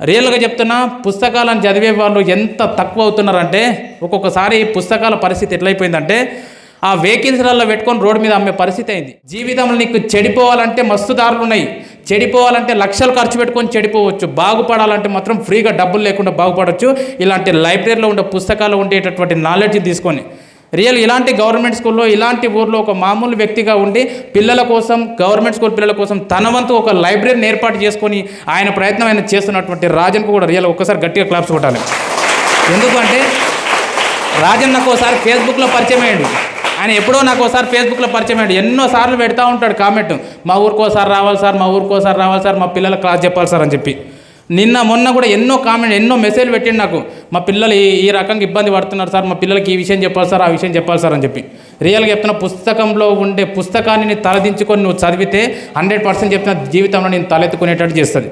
రియల్గా చెప్తున్నా పుస్తకాలను చదివే వాళ్ళు ఎంత తక్కువ అవుతున్నారంటే ఒక్కొక్కసారి పుస్తకాల పరిస్థితి ఎట్లయిపోయిందంటే ఆ వేకెన్సీలలో పెట్టుకొని రోడ్డు మీద అమ్మే పరిస్థితి అయింది. జీవితంలో నీకు చెడిపోవాలంటే మస్తు దారులు ఉన్నాయి. చెడిపోవాలంటే లక్షలు ఖర్చు పెట్టుకొని చెడిపోవచ్చు. బాగుపడాలంటే మాత్రం ఫ్రీగా డబ్బులు లేకుండా బాగుపడవచ్చు ఇలాంటి లైబ్రరీలో ఉండే పుస్తకాలు ఉండేటటువంటి నాలెడ్జ్ తీసుకొని రియల్ ఇలాంటి గవర్నమెంట్ స్కూల్లో ఇలాంటి ఊర్లో ఒక మామూలు వ్యక్తిగా ఉండి పిల్లల కోసం గవర్నమెంట్ స్కూల్ పిల్లల కోసం తన వంతు ఒక లైబ్రరీని ఏర్పాటు చేసుకొని ఆయన ప్రయత్నం ఆయన చేస్తున్నటువంటి రాజన్కు కూడా రియల్ ఒక్కసారి గట్టిగా క్లాప్స్ కొట్టాలి. ఎందుకంటే రాజన్ నాకు ఒకసారి ఫేస్బుక్లో పరిచయం అయ్యాడు. ఆయన ఎప్పుడో నాకు ఒకసారి ఫేస్బుక్లో పరిచయం అయ్యాడు. ఎన్నో సార్లు పెడతా ఉంటాడు కామెంట్. మా ఊరికోసారి రావాలి సార్ మా ఊరికోసారి రావాలి సార్ మా పిల్లల క్లాస్ చెప్పాలి సార్ అని చెప్పి. నిన్న మొన్న కూడా ఎన్నో కామెంట్ ఎన్నో మెసేజ్ పెట్టిండు నాకు. మా పిల్లలు ఈ ఈ రకంగా ఇబ్బంది పడుతున్నారు సార్ మా పిల్లలకి ఈ విషయం చెప్పాలి సార్ ఆ విషయం చెప్పాలి సార్ అని చెప్పి. రియల్గా చెప్తున్న పుస్తకంలో ఉండే పుస్తకాన్ని తలదించుకొని నువ్వు చదివితే హండ్రెడ్ పర్సెంట్ చెప్తున్న జీవితంలో నేను తలెత్తుకునేటట్టు చేస్తుంది.